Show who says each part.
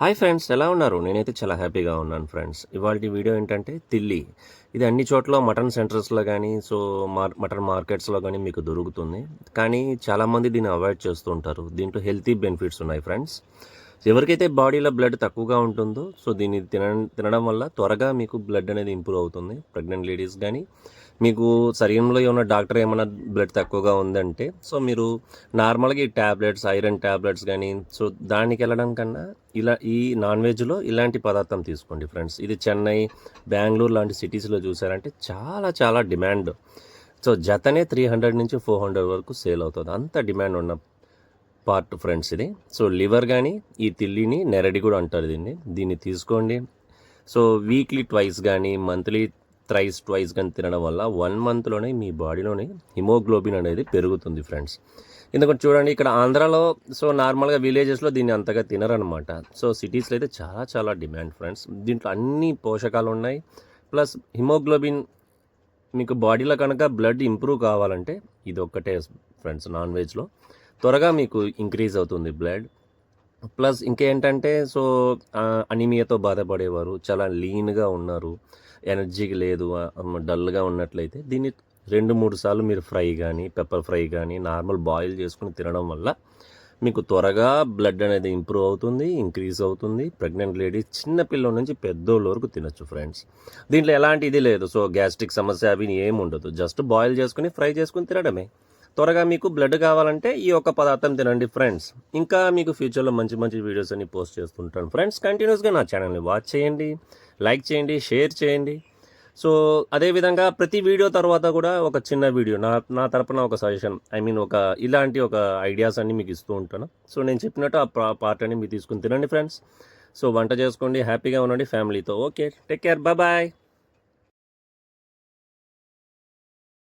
Speaker 1: Hi friends ఎలా ఉన్నారు? నేనైతే చాలా హ్యాపీగా ఉన్నాను ఫ్రెండ్స్ ఇవాళ వీడియో ఏంటంటే తిల్లి. ఇది అన్ని చోట్ల మటన్ సెంటర్స్లో కానీ సో మార్ మటన్ మార్కెట్స్లో కానీ మీకు దొరుకుతుంది. కానీ చాలామంది దీన్ని అవాయిడ్ చేస్తూ ఉంటారు. దీంట్లో హెల్తీ బెనిఫిట్స్ ఉన్నాయి ఫ్రెండ్స్ ఎవరికైతే బాడీలో బ్లడ్ తక్కువగా ఉంటుందో సో దీన్ని తిన తినడం వల్ల త్వరగా మీకు బ్లడ్ అనేది ఇంప్రూవ్ అవుతుంది. ప్రెగ్నెంట్ లేడీస్ కానీ మీకు శరీరంలో ఏమైనా డాక్టర్ ఏమైనా బ్లడ్ తక్కువగా ఉందంటే సో మీరు నార్మల్గా ఈ ట్యాబ్లెట్స్ ఐరన్ ట్యాబ్లెట్స్ కానీ సో దానికి వెళ్ళడం కన్నా ఇలా ఈ నాన్ వెజ్లో ఇలాంటి పదార్థం తీసుకోండి ఫ్రెండ్స్. ఇది చెన్నై బెంగళూరు లాంటి సిటీస్లో చూసారంటే చాలా చాలా డిమాండ్. సో జతనే త్రీ హండ్రెడ్ నుంచి ఫోర్ హండ్రెడ్ వరకు సేల్ అవుతుంది. అంత డిమాండ్ ఉన్న పార్ట్ ఫ్రెండ్స్ ఇది సో లివర్ కానీ ఈ తిల్లిని నెరడి కూడా అంటారు దీన్ని. దీన్ని తీసుకోండి. సో వీక్లీ ట్వైస్ కానీ మంత్లీ థ్రైస్ ట్వైస్ కానీ తినడం వల్ల వన్ మంత్లోనే మీ బాడీలోని హిమోగ్లోబిన్ అనేది పెరుగుతుంది ఫ్రెండ్స్. ఎందుకంటే చూడండి ఇక్కడ ఆంధ్రాలో సో నార్మల్గా విలేజెస్లో దీన్ని అంతగా తినరనమాట సో సిటీస్లో అయితే చాలా చాలా డిమాండ్ ఫ్రెండ్స్. దీంట్లో అన్ని పోషకాలు ఉన్నాయి. ప్లస్ హిమోగ్లోబిన్ మీకు బాడీలో కనుక బ్లడ్ ఇంప్రూవ్ కావాలంటే ఇది ఒక్కటే ఫ్రెండ్స్ నాన్ వెజ్లో. త్వరగా మీకు ఇంక్రీజ్ అవుతుంది బ్లడ్ ప్లస్ ఇంకేంటంటే సో అనిమియాతో బాధపడేవారు చాలా లీన్గా ఉన్నారు ఎనర్జీకి లేదు డల్గా ఉన్నట్లయితే దీన్ని రెండు మూడు సార్లు మీరు ఫ్రై కానీ పెప్పర్ ఫ్రై కానీ నార్మల్ బాయిల్ చేసుకుని తినడం వల్ల మీకు త్వరగా బ్లడ్ అనేది ఇంప్రూవ్ అవుతుంది ఇంక్రీజ్ అవుతుంది. ప్రెగ్నెంట్ లేడీస్ చిన్న పిల్లల నుంచి పెద్దోళ్ళ వరకు తినొచ్చు ఫ్రెండ్స్ దీంట్లో ఎలాంటి ఇది లేదు. సో గ్యాస్ట్రిక్ సమస్య అవి ఏమి ఉండదు జస్ట్ బాయిల్ చేసుకుని ఫ్రై చేసుకుని తినడమే. త్వరగా మీకు బ్లడ్ కావాలంటే ఈ ఒక్క పదార్థం తినండి ఫ్రెండ్స్ ఇంకా మీకు ఫ్యూచర్లో మంచి మంచి వీడియోస్ అన్ని పోస్ట్ చేస్తుంటాను ఫ్రెండ్స్ కంటిన్యూస్గా నా ఛానల్ని వాచ్ చేయండి లైక్ చేయండి షేర్ చేయండి. సో అదేవిధంగా ప్రతి వీడియో తర్వాత కూడా ఒక చిన్న వీడియో నా నా తరపున ఒక సజెషన్ ఐ మీన్ ఒక ఇలాంటి ఒక ఐడియాస్ అన్ని మీకు ఇస్తూ ఉంటాను. సో నేను చెప్పినట్టు ఆ పార్ట్ అని మీరు తీసుకుని తినండి ఫ్రెండ్స్ సో వంట చేసుకోండి హ్యాపీగా ఉండండి ఫ్యామిలీతో okay take care bye bye